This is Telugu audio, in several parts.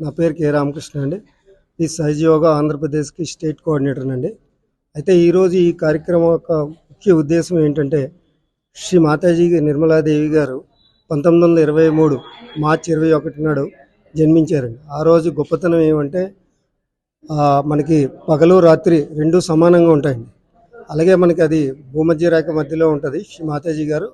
నా పేరు కె రామకృష్ణ అండి. ఈ సహజ యోగా ఆంధ్రప్రదేశ్కి స్టేట్ కోఆర్డినేటర్ అండి అయితే ఈరోజు ఈ కార్యక్రమం యొక్క ముఖ్య ఉద్దేశం ఏంటంటే శ్రీ మాతాజీ నిర్మలాదేవి గారు పంతొమ్మిది వందల ఇరవై మూడు మార్చి ఇరవై ఒకటి నాడు జన్మించారండి. ఆ రోజు గొప్పతనం ఏమంటే మనకి పగలు రాత్రి రెండు సమానంగా ఉంటాయండి. అలాగే మనకి అది భూమధ్య రేఖ మధ్యలో ఉంటుంది. శ్రీ మాతాజీ గారు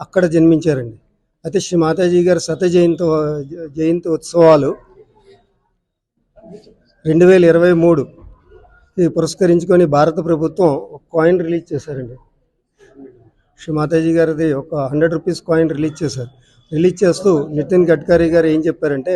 అక్కడ జన్మించారండి. అయితే శ్రీ మాతాజీ గారు శత జయంతి జయంతి ఉత్సవాలు రెండు వేల ఇరవై మూడు ఇది పురస్కరించుకొని భారత ప్రభుత్వం ఒక కాయిన్ రిలీజ్ చేశారండి. శ్రీ మాతాజీ గారిది ఒక హండ్రెడ్ రూపీస్ కాయిన్ రిలీజ్ చేశారు. రిలీజ్ చేస్తూ నితిన్ గడ్కరీ గారు ఏం చెప్పారంటే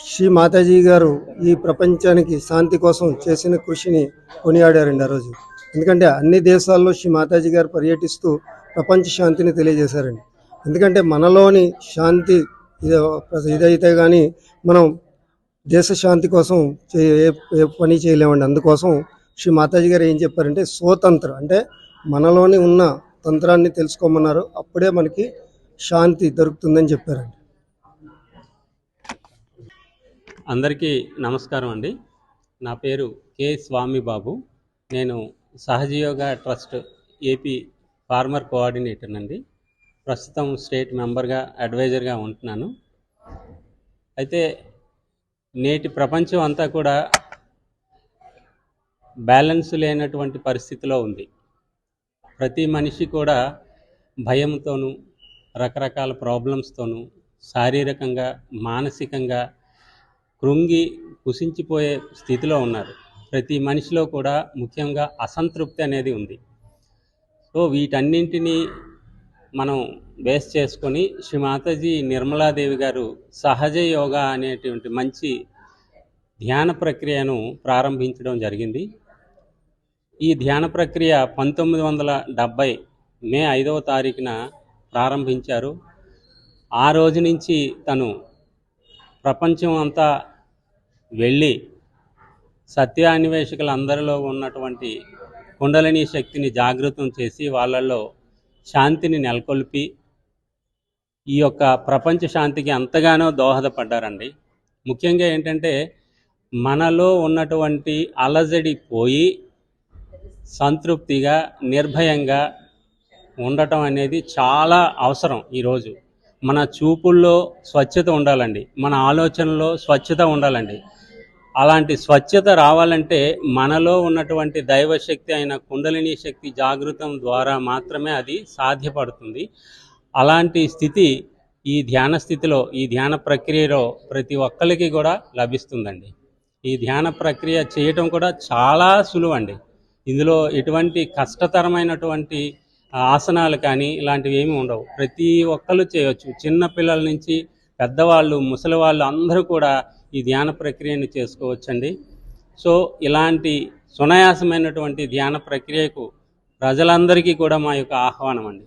శ్రీ మాతాజీ గారు ఈ ప్రపంచానికి శాంతి కోసం చేసిన కృషిని కొనియాడారండి ఆ రోజు. ఎందుకంటే అన్ని దేశాల్లో శ్రీ మాతాజీ గారు పర్యటిస్తూ ప్రపంచ శాంతిని తెలియజేశారండి. ఎందుకంటే మనలోని శాంతి ఇది ఇదైతే కానీ మనం దేశ శాంతి కోసం ఏ ఏ పని చేయలేమండి. అందుకోసం శ్రీ మాతాజీ గారు ఏం చెప్పారంటే స్వతంత్ర అంటే మనలోని ఉన్న తంత్రాన్ని తెలుసుకోమన్నారు. అప్పుడే మనకి శాంతి దొరుకుతుందని చెప్పారండి. అందరికీ నమస్కారం అండి. నా పేరు కె స్వామి బాబు. నేను Sahaja Yoga trust AP former coordinator అండి ప్రస్తుతం స్టేట్ మెంబర్గా అడ్వైజర్గా ఉంటున్నాను. అయితే నేటి ప్రపంచం అంతా కూడా బ్యాలెన్స్ లేనటువంటి పరిస్థితిలో ఉంది. ప్రతి మనిషి కూడా భయంతోనూ రకరకాల ప్రాబ్లమ్స్తోనూ శారీరకంగా మానసికంగా కృంగి కుసించిపోయే స్థితిలో ఉన్నారు. ప్రతి మనిషిలో కూడా ముఖ్యంగా అసంతృప్తి అనేది ఉంది. సో వీటన్నింటినీ మనం బేస్ చేసుకొని శ్రీ మాతాజీ నిర్మలాదేవి గారు సహజ యోగా అనేటువంటి మంచి ధ్యాన ప్రక్రియను ప్రారంభించడం జరిగింది. ఈ ధ్యాన ప్రక్రియ పంతొమ్మిది వందల డెబ్భై మే ఐదవ తారీఖున ప్రారంభించారు. ఆ రోజు నుంచి తను ప్రపంచం అంతా వెళ్ళి సత్యాన్వేషకులందరిలో ఉన్నటువంటి కుండలిని శక్తిని జాగృతం చేసి వాళ్ళల్లో శాంతిని నెలకొల్పి ఈ యొక్క ప్రపంచ శాంతికి ఎంతగానో దోహదపడ్డారండి. ముఖ్యంగా ఏంటంటే మనలో ఉన్నటువంటి అలజడి పోయి సంతృప్తిగా నిర్భయంగా ఉండటం అనేది చాలా అవసరం ఈరోజు. మన చూపుల్లో స్వచ్ఛత ఉండాలండి. మన ఆలోచనలో స్వచ్ఛత ఉండాలండి. అలాంటి స్వచ్ఛత రావాలంటే మనలో ఉన్నటువంటి దైవశక్తి అయిన కుండలిని శక్తి జాగృతం ద్వారా మాత్రమే అది సాధ్యపడుతుంది. అలాంటి స్థితి ఈ ధ్యాన స్థితిలో ఈ ధ్యాన ప్రక్రియలో ప్రతి ఒక్కరికి కూడా లభిస్తుందండి. ఈ ధ్యాన ప్రక్రియ చేయటం కూడా చాలా సులువండి. ఇందులో ఎటువంటి కష్టతరమైనటువంటి ఆసనాలు కానీ ఇలాంటివి ఏమీ ఉండవు. ప్రతి ఒక్కరు చేయొచ్చు. చిన్న పిల్లల నుంచి పెద్దవాళ్ళు ముసలి వాళ్ళు అందరూ కూడా ఈ ధ్యాన ప్రక్రియను చేసుకోవచ్చండి. సో ఇలాంటి సునాయాసమైనటువంటి ధ్యాన ప్రక్రియకు ప్రజలందరికీ కూడా మా యొక్క ఆహ్వానం అండి